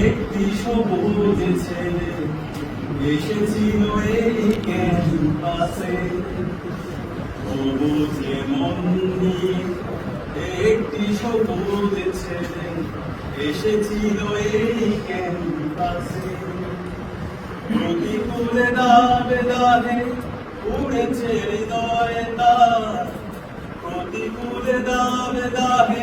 একটি সবুজ ছেলে এসেছিল এই ক্যাম্পাসে সবুজে মন নিয়ে একটি সবুজ ছেলে এসেছিল প্রতিকূলে দাবে দাহে উড়েছে হৃদয়ে তার। প্রতিকূলে দাবে দাহে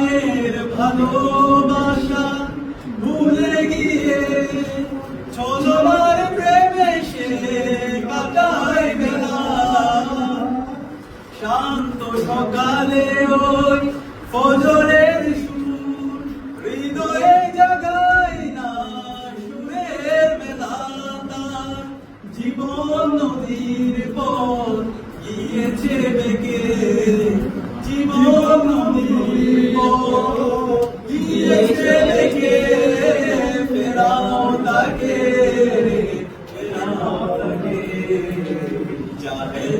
মায়ের ভালোবাসা ভুলে গিয়ে ছোলার প্রেমে সে কাটায় বেলা। শান্ত সকালে ওই ফজরের সুর হৃদয়ে জাগায় না সুরের তার জীবন নদীর পর গিয়েছে বেগে জীবন নদীর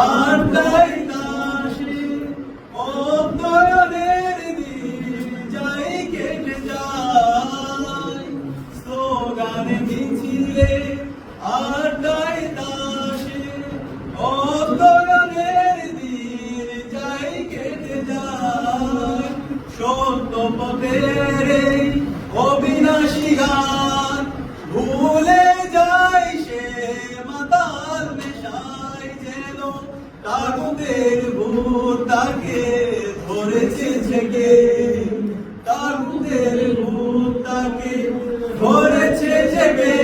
আড্ডায় তাসে অন্তরের দিন যাই কেটে যায়। স্লোগানে মিছিলে আড্ডায় তাসে অন্তরের দিন যাই কেটে যায়। অবিনাশী গান ভূত তাকে ধরেছে তাগুদের ভূত তাকে ধরেছে ঝেঁকে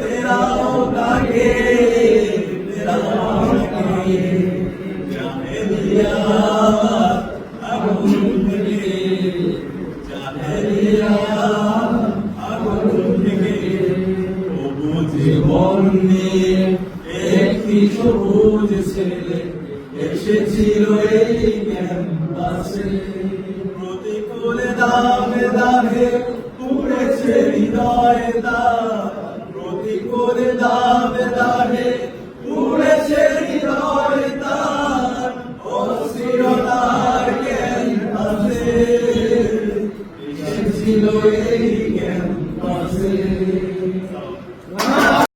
ফেরাও তাকে ফেরাও তাকে জাহেলিয়া আগুন সবুজ ছেলে এসেছিল এই ক্যাম্পাসে প্রতিকূল দামে দামে উড়েছে হৃদয় দা প্রতিকূল দামে উড়েছে